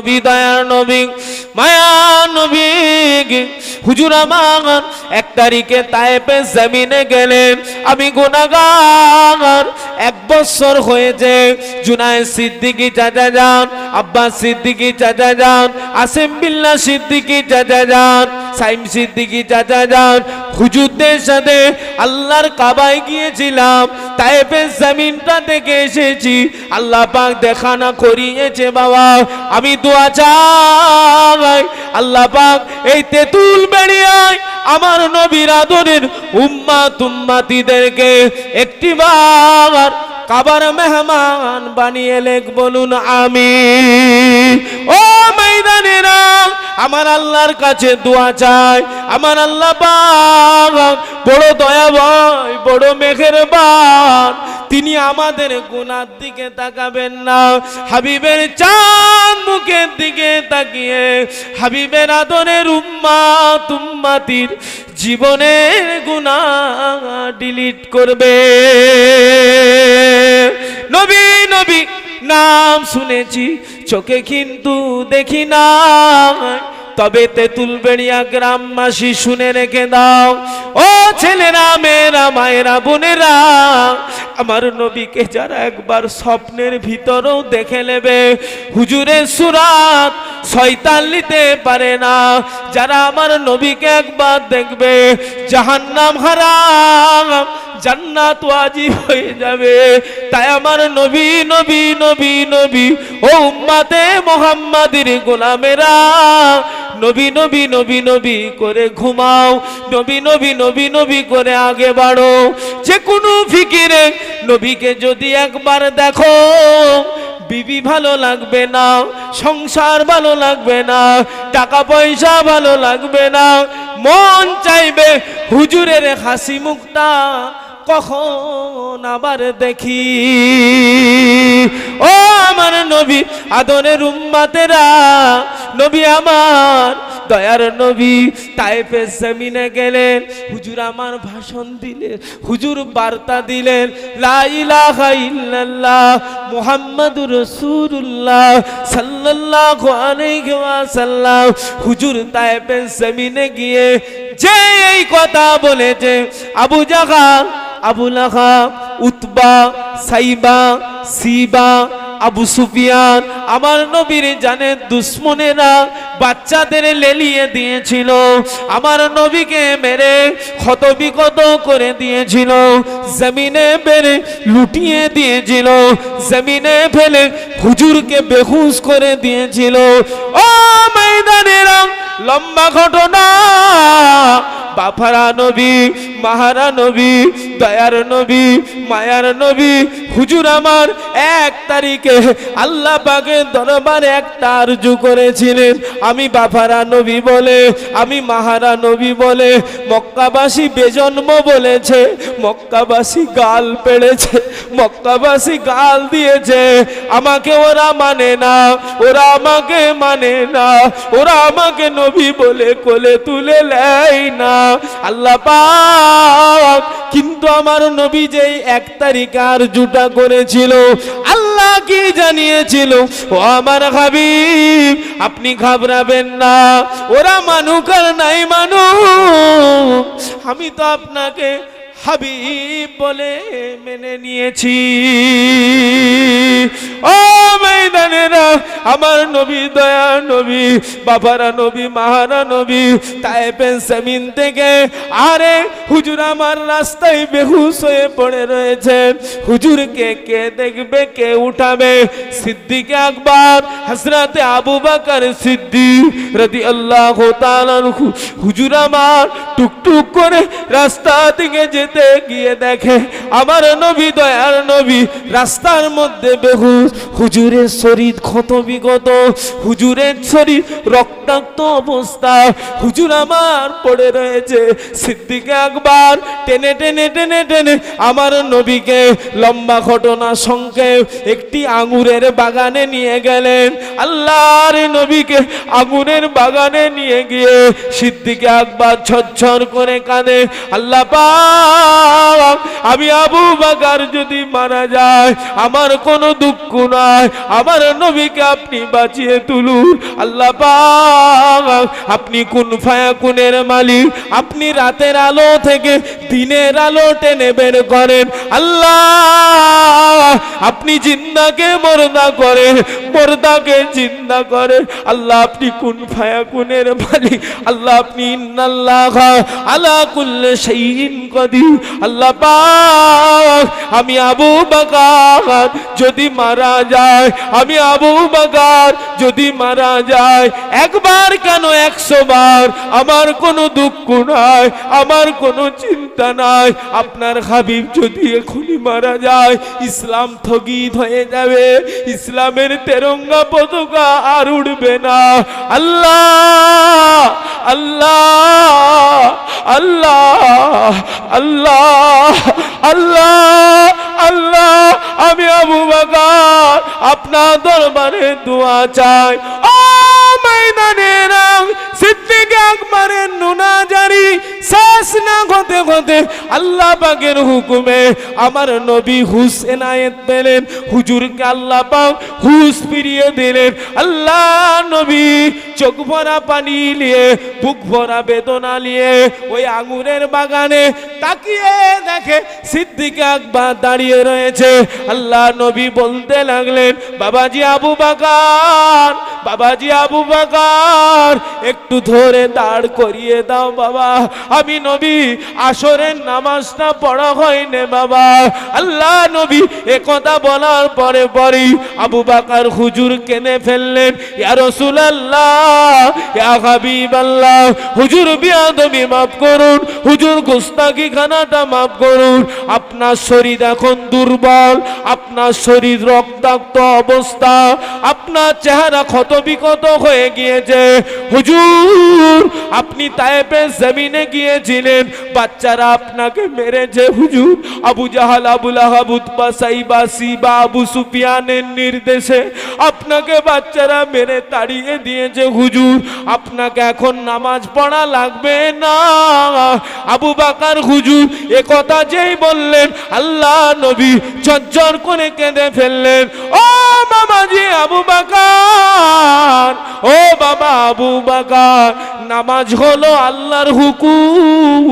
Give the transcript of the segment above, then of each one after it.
নবী, দয়ার নবী, মায়া নবী হুজুর আমার, এক তারিখে তায়েপে জমিনে গেলেন। আমি গুনাগার, এক বছর হয়েছে। জুনায় সিদ্দিকি চাচা যান, আব্বাস সিদ্দিকি চাচা যান, আসিম বিল্লা সিদ্দিকি চাচা যান। সাইম সিদ্দিকি চাচা যান, হুজুরদের সাথে আল্লাহর কাবায় গিয়েছিলাম তাইপের জমিনটা দেখে এসেছি, আল্লাহ পাক দেখানা করিয়েছে বাবা, আমি দোয়া চাই, আল্লাহ পাক এই তেঁতুল বেরিয়ায় আমার নবীর আদরের উম্মা তুম্মাতিদেরকে একটি বার কাবার মেহমান বানিয়ে লেখ, বলুন আমি আমার আল্লাহর কাছে দোয়া চাই। আমার আল্লাহ বড় দয়া ভয় বড় মেঘের বান তিনি আমাদের গুনার দিকে তাকাবেন না। হাবিবের চাঁদ মুখের দিকে তাকিয়ে, হাবিবের আদরের উম্মা তুম্মাতির জীবনের গুণা ডিলিট করবে। নবী নবী নাম শুনেছি, চোখে কিন্তু দেখি না তবে তেঁতুল বেড়িয়া গ্রামবাসী শুনে রেখে দাও, ও ছেলেরা, মেয়েরা, মায়েরা, বোনেরা, আমার নবীকে যারা একবার স্বপ্নের ভিতরেও দেখে নেবে, হুজুরের সুরাত শয়তান নিতে পারে না। যারা আমার নবীকে একবার দেখবে, জাহান্নাম হারাম। জান্নাত ওয়াজিব হয়ে যাবে। তাই আমার নবী নবী নবী নবী, ও উম্মাতে মোহাম্মদের গোলামেরা, নবী নবী নবী নবী করে ঘুমাও, নবী নবী নবী নবী করে আগে বাড়ো। যে কোনো ফিকিরে নবীকে যদি একবার দেখো, বিবি ভালো লাগবে না, সংসার ভালো লাগবে না টাকা পয়সা ভালো লাগবে না, মন চাইবে হুজুরের হাসি মুখটা কখন আবার দেখি? ও আমার নবী, আদরের উম্মাতেরা, নবী আমার, দয়ার নবী, তাইফের জমিনে গেলেন, হুজুর আমার ভাষণ দিলেন, হুজুর বার্তা দিলেন, লা ইলাহা ইল্লাল্লাহ মুহাম্মাদুর রাসূলুল্লাহ সাল্লাল্লাহু আলাইহি ওয়াসাল্লাম। হুজুর তাইফের জমিনে গিয়ে যে এই কথা বলেছে, Abu Jahal Abu Lahab, Utba, Shaiba, Siba, Abu Sufian, আমার নবীর জানে দুশ্মনেরা বাচ্চাদের লেলিয়ে দিয়েছিল। আমার নবীকে মেরে ক্ষত বিকত করে দিয়েছিল। জমিনে বেড়ে লুটিয়ে দিয়েছিল। জমিনে ফেলে হুজুরকে বেহুশ করে দিয়েছিল। ও ময়দানেরা, লম্বা ঘটনা। বাফারা নবী মাহারা নবী, দয়ার নবী, মায়ার নবী, হুজুর আমার এক তারিখে আল্লাহ পাকের দরবারে একটা আরজু করেছিলেন। আমি বাফারা নবী বলে, আমি মাহারা নবী বলে, মক্কাবাসী বেজন্ম বলেছে, মক্কাবাসী গাল পেড়েছে, মক্কাবাসী গাল দিয়েছে। আমাকে ওরা মানে না, ওরা আমাকে মানে না, ওরা আমাকে নবী বলে কোলে তুলে লেয় না। আল্লাহ পাক কিন্তু আমার নবী যেই এক তারিখার জুটা করেছিল, আল্লাহ কি জানিয়েছিল? ও আমার হাবিব, আপনি ঘাবড়াবেন না, ওরা মানুক আর নাই মানুক। আমি তো আপনাকে হাবিব বলে মেনে নিয়েছি। ও আমার নবী দয়া নবী, বাবারা নবী, মাহারা নবী থেকে আরে হুজুর আমার রাস্তায় হয়ে পড়ে হুজুরকে কে দেখবে, কে উঠাবে? সিদ্দিকে আকবর হজরতে আবু বাকর সিদ্দিক রদি আল্লাহ হুজুর আমার টুকটুক করে রাস্তা থেকে যেতে। গিয়ে দেখে আমার নবী, দয়ার নবী, রাস্তার মধ্যে বেহুশ। হুজুরের শরীর ক্ষত বিগত। হুজুরের শরীর রক্তাক্ত অবস্থা হুজুর আমার পড়ে রয়েছে। সিদ্দিকে একবার টেনে টেনে টেনে টেনে আমার নবীকে লম্বা ঘটনা সংক্ষেপ একটি আঙুরের বাগানে নিয়ে গেলেন। আল্লাহর নবীকে আঙুরের বাগানে নিয়ে গিয়ে সিদ্দিকে একবার ঝরঝর করে কাঁদে। আল্লাহ আমি আবু বাকার যদি মারা যায়, আমার কোনো দুঃখ নাই। আমার নবীকে আপনি বাঁচিয়ে তুলুন। আল্লাহ আপনি কোন ফায়া কুনের মালিক। আপনি রাতের আলো থেকে দিনের আলো টেনে বের করেন। আল্লাহ, আপনি জিন্দাকে মর্দা করেন, মর্দাকে জিন্দা করেন। আল্লাহ, আপনি কোন ফায়া কুনের মালিক? আল্লাহ, আপনি ইন্নাল্লাহ আলা কুল্লে শাইইন কদির। আল্লাহ আমি আবু বাকার যদি মারা যায়, আমি আবু বাকার যদি মারা যায়, একবার কেন একশো বার? আমার কোনো দুঃখ নাই, আমার কোনো চিন্তা নাই, আপনার হাবিব যদি এখনই মারা যায়, ইসলাম স্থগিত হয়ে যাবে, ইসলামের তেরঙ্গা পতাকা আর উঠবে না। আল্লাহ আল্লাহ আল্লাহ আল্লাহ আল্লাহ আল্লাহ, আমি আবু বাকার আপনার দরবারে দোয়া চাই। ও ময়দানের সিদ্দিক আকবরের নুনা জারি, শেষ না হুকুমে আমার নবী হুস এনায়েত পেলেন, হুজুরকে হুস ফিরিয়ে দিলেন। আল্লাহ নবী চোখ ভরা পানি নিয়ে, বুক ভরা বেদনা নিয়ে ওই আঙুরের বাগানে তাকিয়ে দেখে সিদ্দিক আকবর দাঁড়িয়ে রয়েছে। আল্লাহ নবী বলতে লাগলেন, বাবাজি আবু বাকার, বাবাজি আবু বাকার, একটু ধরে দাঁড় করিয়ে দাও বাবা। আমি নবী, আসরের নামাজটা পড়া হয়নি বাবা। আল্লাহ নবী একথা বলার পরে পরেই আবু বাকার হুজুর কেনে ফেললেন, ইয়া রাসূলুল্লাহ, ইয়া হাবিবাল্লাহ, হুজুর বিয়াদবি মাফ করুন, হুজুর গোস্তাকি খানাটা মাফ করুন। আপনার শরীর এখন দুর্বল, আপনার শরীর রক্তাক্ত অবস্থা, আপনার চেহারা ক্ষত বিকত হয়ে গিয়েছে। হুজুর আপনি তায়েবের জমিনে গিয়েছিলেন, বাচ্চারা আপনাকে মেরেছে হুজুর। আবু জাহাল আবুল আহাব উতবা সাইবা, সিবা, আবু সুফিয়ানের নির্দেশে আপনাকে বাচ্চারা মেরে তাড়িয়ে দিয়েছে হুজুর। আপনাকে এখন নামাজ পড়া লাগবে না। আবু বাকার হুজুর, এ কথা যেই বললেন, আল্লাহ নবী চজ্জর করে কেঁদে ফেললেন। ও মামাজি আবু বাকার ও বাবা আবু বাকার নামাজ হলো আল্লাহর হুকুম।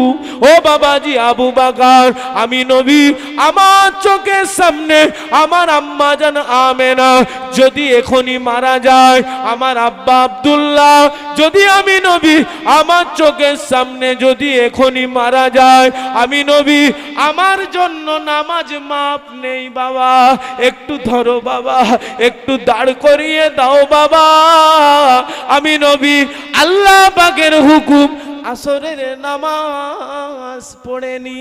ও বাবাজি, আবু বাগার আমি নবী, আমার চোখের সামনে আমার আম্মা জান আমেনা। যদি এখনই মারা যায় আমার আব্বা আব্দুল্লাহ, যদি আমি নবী, আমার চোখের সামনে যদি এখনই মারা যায় আমি নবী, আমার জন্য নামাজ মাপ নেই বাবা। একটু ধরো বাবা, একটু দাঁড় করিয়ে দাও বাবা। আমি নবী আল্লাহ পাকের হুকুম আসরের নামাজ পড়েনি।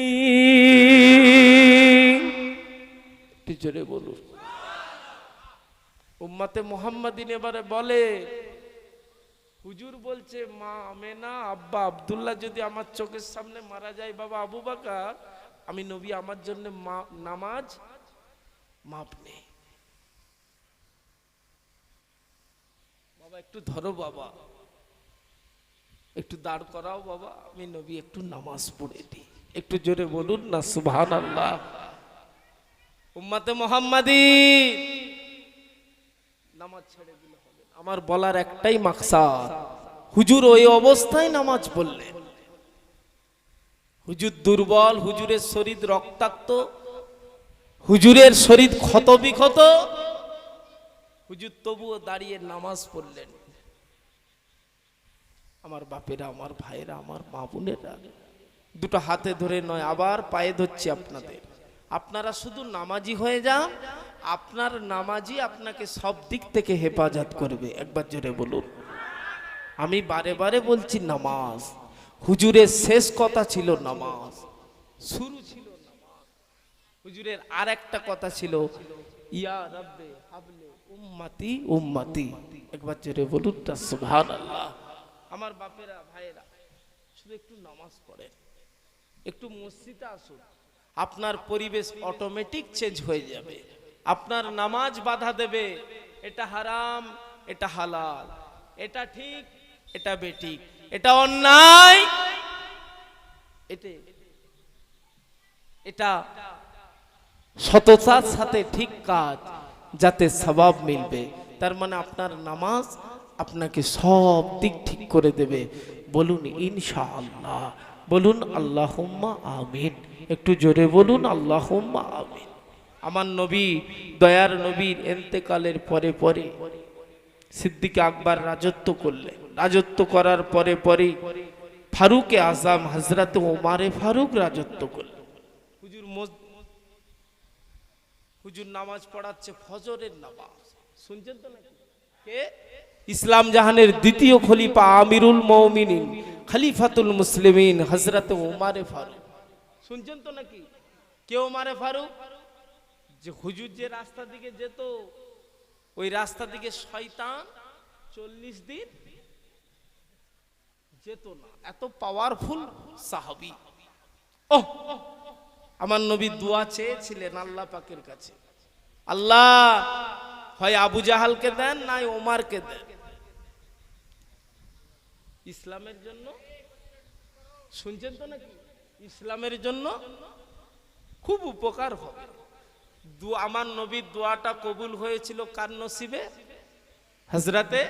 জোরে বলুন। উম্মাতে মোহাম্মদিন এবারে বলে, হুজুর বলছে, মা আমেনা, আব্বা আব্দুল্লাহ যদি আমার চোখের সামনে মারা যায়, বাবা আবু বাকা আমি নবী আমার জন্য নামাজ মাপ নেই। বাবা, একটু ধরো বাবা। একটু দাঁড় করাও বাবা, আমি নবী, একটু নামাজ পড়ে দিই একটু জোরে বলুন না সুবহান আল্লাহ উম্মাতে মোহাম্মদী। নামাজ ছেড়ে দিলে হবে। আমার বলার একটাই মাকসাদ, হুজুর ওই অবস্থায় নামাজ পড়লেন হুজুর দুর্বল, হুজুরের শরীর রক্তাক্ত, হুজুরের শরীর ক্ষত বিক্ষত হুজুর তবুও দাঁড়িয়ে নামাজ পড়লেন। আমার বাপেরা, আমার ভাইরা আমার মা বোনেরা। দুটো হাতে ধরে নয়, আবার পায়ে ধরছি আপনাদের। আপনারা শুধু নামাজি হয়ে যান, আপনার নামাজি আপনাকে সব দিক থেকে হেফাজত করবে। একবার জোরে বলুন। আমি বারে বারে বলছি নামাজ। হুজুরের শেষ কথা ছিল নামাজ। শুরু ছিল নামাজ। হুজুরের আর একটা কথা ছিল, ইয়া রব্বে হাবলে উম্মতি উম্মতি। একবার জোরে বলুন সুবহানাল্লাহ। আমার বাপেরা, ভাইয়েরা, শুধু একটু নামাজ পড়েন, একটু মসজিদে আসুন, আপনার পরিবেশ অটোমেটিক চেঞ্জ হয়ে যাবে, আপনার নামাজ বাধা দেবে, এটা হারাম, এটা হালাল, এটা ঠিক, এটা বেঠিক, এটা অন্যায়, এতে, এটা সততার সাথে ঠিক কাজ, যাতে সবাব মিলবে, তার মানে আপনার নামাজ আপনাকে সব দিক ঠিক করে দেবে। বলুন, ইনশাআল্লাহ। বলুন, আল্লাহুম্মা আমিন। একটু জোরে বলুন, আল্লাহুম্মা আমিন। আমার নবী, দয়ার নবীর এন্তেকালের পরে পরে সিদ্দিকে আকবর রাজত্ব করলেন। রাজত্ব করার পরে পরে ফারুকে আজম হাজরাত ওমারে ফারুক রাজত্ব করলেন। হুজুর হুজুর নামাজ পড়াচ্ছে ফজরের নামাজ। শুনছেন তো নাকি? কে? ইসলাম জাহানের দ্বিতীয় খলিফা আমিরুল মৌমিনিন, খলিফাতুল মুসলিমিন হজরত ওমারে ফারুক। শুনছেন তো নাকি? কে ওমারে ফারুক? যে হুজুর যে রাস্তা দিকে যেত, ওই রাস্তা দিকে শয়তান চল্লিশ দিন যেত না। এত পাওয়ারফুল সাহাবি। ও আমার নবী দোয়া চেয়েছিলেন আল্লাহ পাকের কাছে। আল্লাহ, হয় আবু জাহালকে দেন, নাই ওমারকে দেন। ইসলামের জন্য? শুনছেন তো নাকি? ইসলামের জন্য খুব উপকার হবে। দু, আমার নবীর দোয়াটা কবুল হয়েছিল কার নসিবে? হজরতে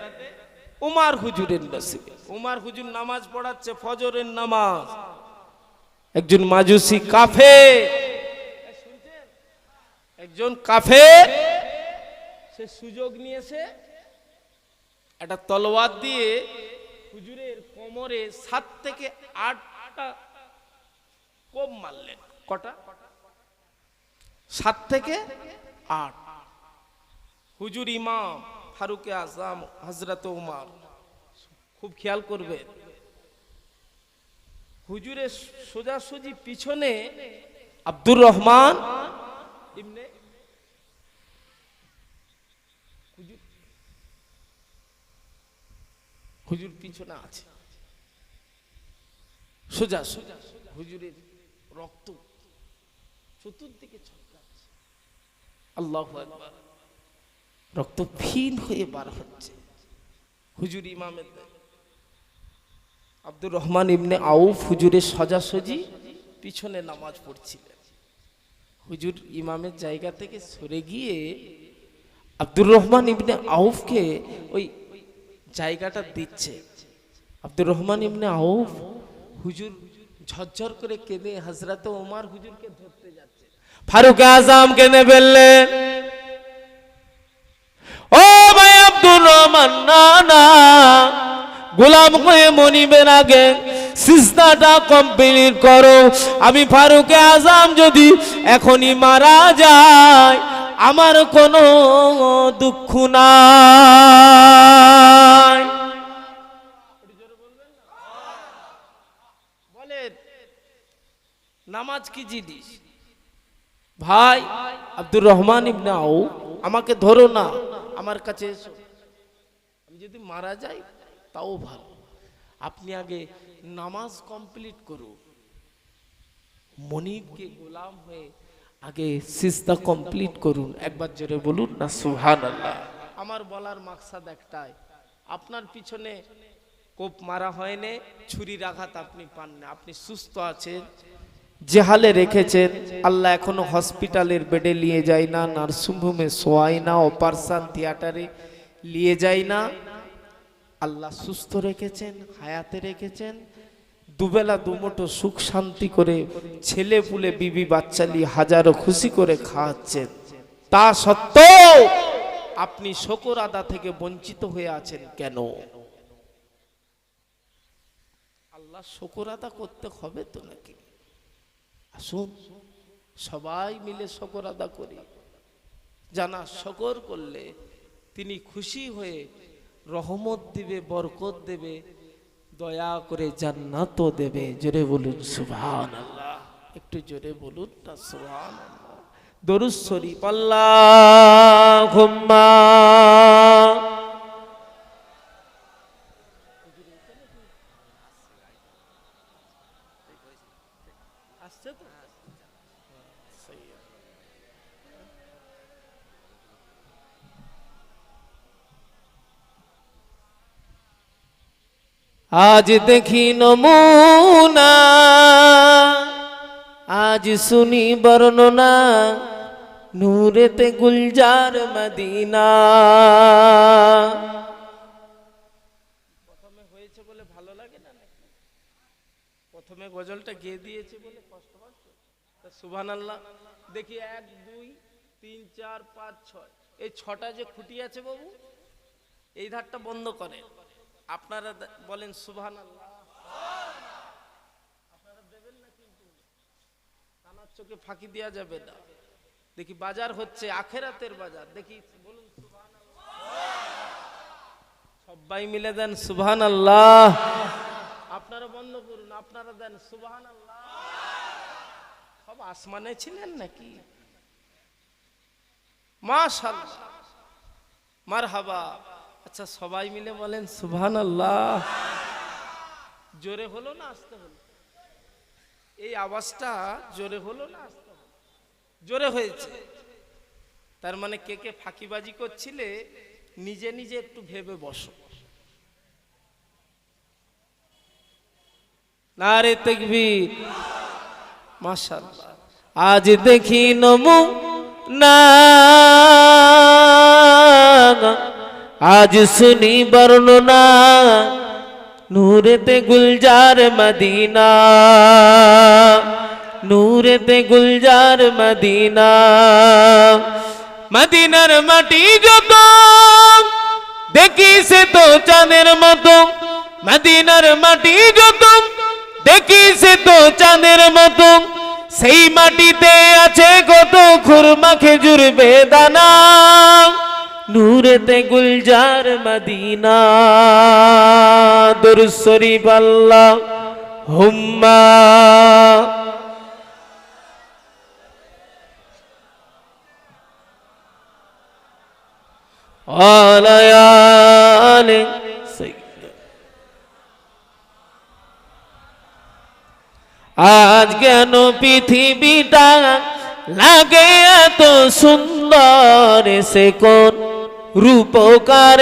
উমার হুজুরের নসিবে। উমার হুজুর নামাজ পড়াচ্ছে, ফজরের নামাজ। একজন মাজুসি কাফে একজন কাফে সে সুযোগ নিয়েছে, একটা তলোয়ার দিয়ে হুজুরের কোমরে সাত থেকে আটটা কোপ মারলেন। কটা? সাত থেকে আট। হুজুর ইমাম ফারুকে আজম হজরত উমার, খুব খেয়াল করবে। হুজুরের সোজাসুজি পিছনে আব্দুর রহমান ইবনে হুজুর পিছনে আছে। সোজা সোজা হুজুরের রক্ত চতুর্দিকে আল্লাহু রক্ত ফিন হয়ে বার হচ্ছে। হুজুর ইমামের আব্দুর রহমান ইবনে আউফ হুজুরের সজাসজি পিছনে নামাজ পড়ছিলেন। হুজুর ইমামের জায়গা থেকে সরে গিয়ে আব্দুর রহমান ইবনে আউফকে ওই জায়গাটা দিচ্ছে। আব্দুর রহমান ইবনে আউফ হুজুর ঝরঝর করে কেঁদে হজরত ওমার হুজুরকে ধরতে যাচ্ছে। ফারুক আজম কেঁদে ফেললেন ও ভাই আব্দুর রহমান, না না। গোলাম হয়ে মনিবের আগে সিস্তাটা কমপ্লিট করো। আমি ফারুকে আজম যদি এখনই মারা যায় আমার কোনো দুঃখ নাই। নামাজ কি জিনিস? ভাই, আব্দুর রহমান ইবনে আউ, আমাকে ধরো না, আমার কাছে এসো। আমি যদি মারা যাই, তাও ভালো। আপনি আগে নামাজ কমপ্লিট করুন। মনিবকে গোলাম হয়ে আগে সিস্তা কমপ্লিট করুন, একবার জোরে বলুন না সুহান আল্লাহ আমার বলার মাকসাদ একটাই, আপনার পিছনে কোপ মারা হয়নি ছুরির আঘাত আপনি পান না আপনি সুস্থ আছেন, জেহালে রেখেছেন, আল্লাহ এখনও হসপিটালের বেডে নিয়ে যায় না, নার্সিংহোমে শোয়াই না, অপারেশন থিয়েটারে নিয়ে যায় না। আল্লাহ সুস্থ রেখেছেন, হায়াতে রেখেছেন দুবেলা, দুমুঠো সুখ শান্তি করে ছেলে পুলে বিবি বাচ্চালি হাজারো খুশি করে খাওয়াচ্ছেন তা সত্ত্বেও আপনি শকর আদা থেকে বঞ্চিত হয়ে আছেন কেন? আল্লাহ শকর আদা করতে হবে তো নাকি? আসুন, সবাই মিলে শকর আদা করি। জানা শকর করলে তিনি খুশি হয়ে রহমত দিবে, বরকত দেবে দয়া করে জান্নাতও দেবে জোরে বলুন আল্লাহ একটু জোরে বলুন না আল্লাহ দরুদ শরীফ আল্লাহুম্মা। আসছে তো? আজ দেখি নমুনা, আজ শুনি বর্ণনা, নূরেতে গুলজার মদিনা। প্রথমে হয়েছে বলে ভালো লাগে না প্রথমে গজলটা গেয়ে দিয়েছে বলে কষ্ট পাচ্ছ? সুবহান আল্লাহ দেখি এক, দুই, তিন, চার, পাঁচ, ছয়। এই ছটা যে খুঁটি আছে বাবু, এই ধারটা বন্ধ করে আপনারা বলেন সুবহান আপনারা দেবেন না কিন্তু কানার চোখে ফাঁকি দেওয়া যাবে না। দেখি বাজার হচ্ছে, আখেরাতের বাজার। দেখি, বলুন সবাই মিলে দেন সুবহান আল্লাহ আপনারা বন্ধ করুন, আপনারা দেন সুবহান আল্লাহ সব আসমানে ছিলেন নাকি? মাশাল্লাহ। মারহাবা। আচ্ছা সবাই মিলে বলেন সুবহান আল্লাহ জোরে হলো না আসতে হলো? এই আওয়াজটা জোরে হলো না আসতে জোরে হয়েছে। তার মানে কে কে ফাঁকিবাজি করছিলে, নিজে নিজে একটু ভেবে বসো। না রে তকবীর। মাশাআল্লাহ। আজ দেখি নমু না আজ শুনি বর্ণনা, নূরেতে গুলজার মদিনা। নূরেতে গুলজার মদিনা। মদিনার মাটি যত দেখি সে তো চাঁদের মতো। মদিনার মাটি যত দেখি সে তো চাঁদের মতো। সেই মাটিতে আছে কত খুরমা খেজুর বেদানা। নূরেতে গুলজার মদিনা দুরুসরি বাল্লা হুম্মা। আলায়ালে আজ কেন পৃথিবীটা লাগে এত সুন্দর সে কোন রূপকার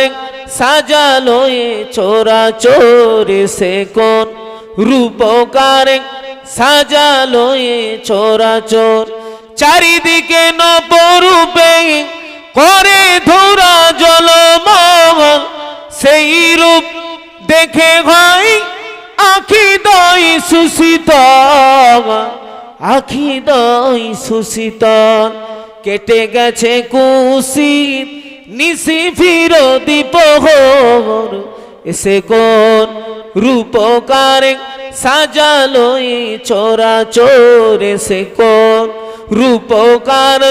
সাজালো চোরা চোর সে কোন? রূপকার সাজালো চোরা চোর। চারিদিকে নবরূপে করে ধরা জলমহল সেই রূপ দেখে ভাই আখি দই সুশীত আখি দই সুশীত কেটে গেছে কুশিত নিশি ফিরো দীপহর এসে কোন রূপকার সাজালো চোরা চোর, এসে কোন রূপকার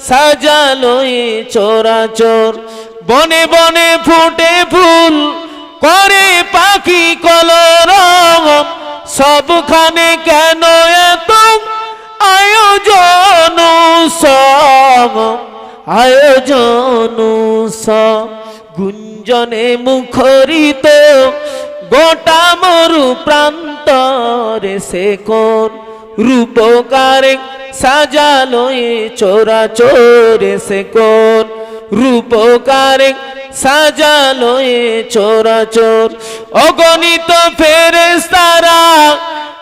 সাজালো চোরা চোর। বনে বনে ফুটে ফুল করে পাখি কলরম সবখানে কেন এত আয়োজন সব আয়োজন গুঞ্জনে মুখরিত গোটা মরু প্রান্তরে সে কোন রূপকারে সাজালো চোরা চোরে সে কোন রূপকারে সাজালো চোরা চোর অগণিত ফেরেস্তারা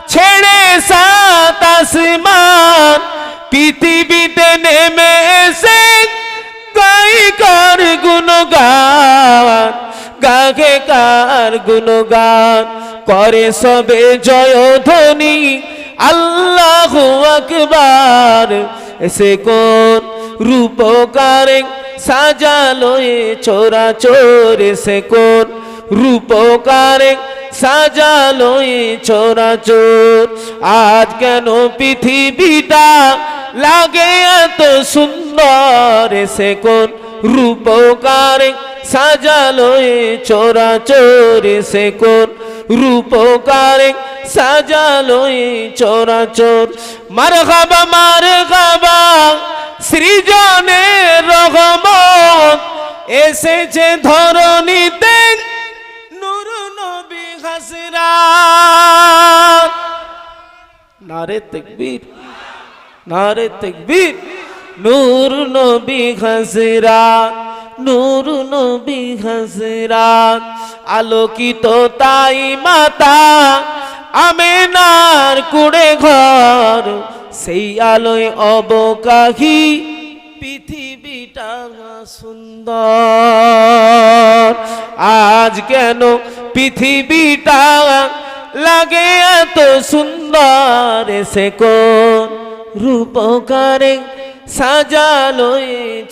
ছেড়ে সাত আসমান পৃথিবীতে নেমে কার গুণগান, গাগে কার গুণগান? করে সবে জয় ধ্বনি, আল্লাহ আকবার। এসে কোন রূপকার সাজালো এ চোরা চোর? এসে কোন রূপকার সাজালো এ চোরা চোর? আজ কেন পৃথিবীটা লাগে এত সুন্দর? এসে কোন রূপকার সাজালো এ চোরা চোর এসে কোন রূপকার সাজালো এ চোরা চোর। মার খাবা মার খাবা সৃজনের রহমত। এসেছে ধরণীতে নূর নবী হাসরাত নারে তকবীর নারে তকবীর। নূর নবী হাসরাত নূর নবী হাসরাত আলোকিত তাই মাতা, আমেনার কুড়ে ঘর, সেই আলোয় অবকাহি পৃথিবীটা সুন্দর। আজ কেন পৃথিবীটা লাগে এত সুন্দর? এসে কোন রূপকারে সাজালো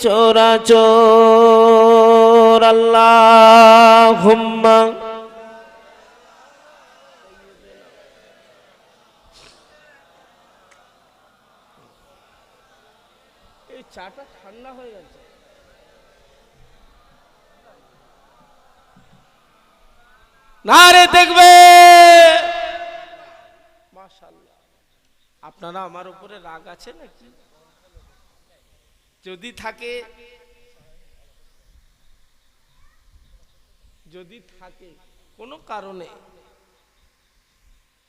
চোরা চোর আল্লাহ হুম্মা এই চাটা ঠান্ডা হয়ে গেছে। না রে দেখবে। মাশাআল্লাহ। আপনারা আমার উপরে রাগ আছে নাকি? যদি থাকে যদি থাকে, কোনো কারণে,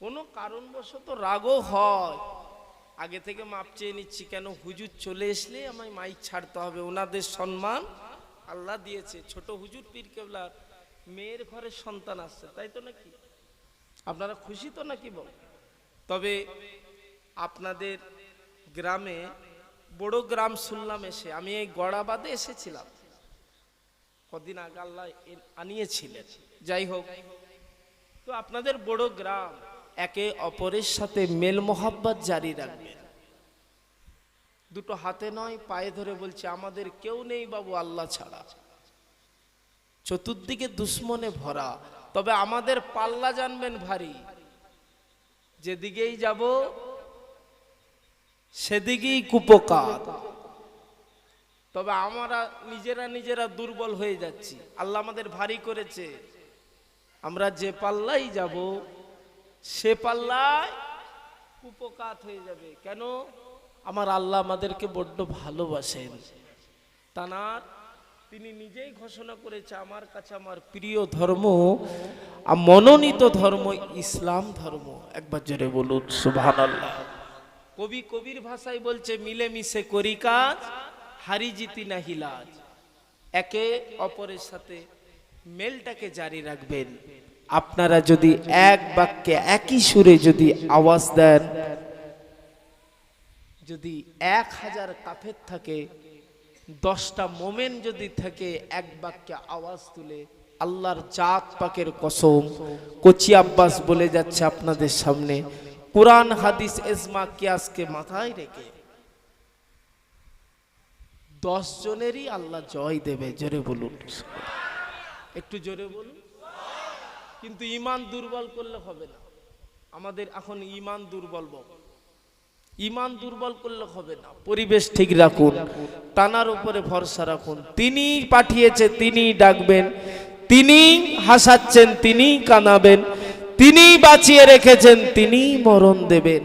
কোনো কারণবশত রাগও হয়। আগে থেকে মাপ চেয়ে নিচ্ছি কেন? হুজুর চলে আসলে আমায় মাইক ছাড়তে হবে, ওনাদের সম্মান আল্লাহ দিয়েছে। ছোট হুজুর পীর কেবলার মেয়ের ঘরে সন্তান আসছে তাই তো নাকি? আপনারা খুশি তো নাকি বল? তবে আপনাদের গ্রামে বড় গ্রাম শুনলাম এসে, আমি এই গড়াবাদে এসেছিলাম। কদিন আগে আল্লাহ আনিয়েছিলেন। যাই হোক, তো আপনাদের বড় গ্রাম একে অপরের সাথে মেল মোহাব্বত জারি রাখবেন দুটো হাতে নয়, পায়ে ধরে বলছে, আমাদের কেউ নেই বাবু, আল্লাহ ছাড়া। চতুর্দিকে দুশ্মনে ভরা। তবে আমাদের পাল্লা জানবেন ভারী। যেদিকেই যাব সেদিকেই কুপকাত তবে আমরা নিজেরা নিজেরা দুর্বল হয়ে যাচ্ছি। আল্লাহ আমাদের ভারী করেছে। আমরা যে পাল্লাই যাব, সে পাল্লায় কুপকাত হয়ে যাবে। কেন? আমার আল্লাহ আমাদেরকে বড্ড ভালোবাসেন। তানার, তিনি নিজেই ঘোষণা করেছে, আমার কাছে আমার প্রিয় ধর্ম, আর মনোনীত ধর্ম ইসলাম ধর্ম। একবার জোরে বলুন সুবহান আল্লাহ কবি কবির ভাষায় বলছে, মিলেমিশে করি কাজ, হারি জিতি না হিলাজ একে অপরের সাথে মেলটাকে জারি রাখবেন। আপনারা যদি এক বাক্যে একই সুরে যদি আওয়াজ দেন, যদি এক হাজার কাফের থাকে, দশটা মোমেন যদি থাকে, এক বাক্যে আওয়াজ তুলে, আল্লাহর জাত পাকের কসম, কচি আব্বাস বলে যাচ্ছে আপনাদের সামনে কোরআন, হাদিস এজমা কিয়াসকে মাথায় রেখে দশ জনেরই আল্লাহ জয় দেবে, জোরে বলুন। একটু জোরে বলুন। কিন্তু ইমান দুর্বল করলে হবে না। আমাদের এখন ইমান দুর্বল বল। ইমান দুর্বল করলে হবে না। পরিবেশ ঠিক রাখুন, টানার উপরে ভরসা রাখুন। তিনি পাঠিয়েছে তিনি ডাকবেন তিনি হাসাচ্ছেন তিনি কানাবেন তিনি বাঁচিয়ে রেখেছেন তিনি মরণ দেবেন।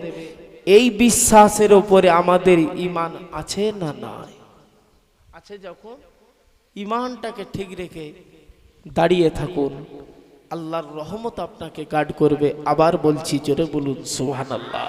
এই বিশ্বাসের উপরে আমাদের ইমান আছে না নাই? আছে যখন ইমানটাকে ঠিক রেখে দাঁড়িয়ে থাকুন, আল্লাহর রহমত আপনাকে কাট করবে। আবার বলছি, জোরে বলুন, সুবহানাল্লাহ।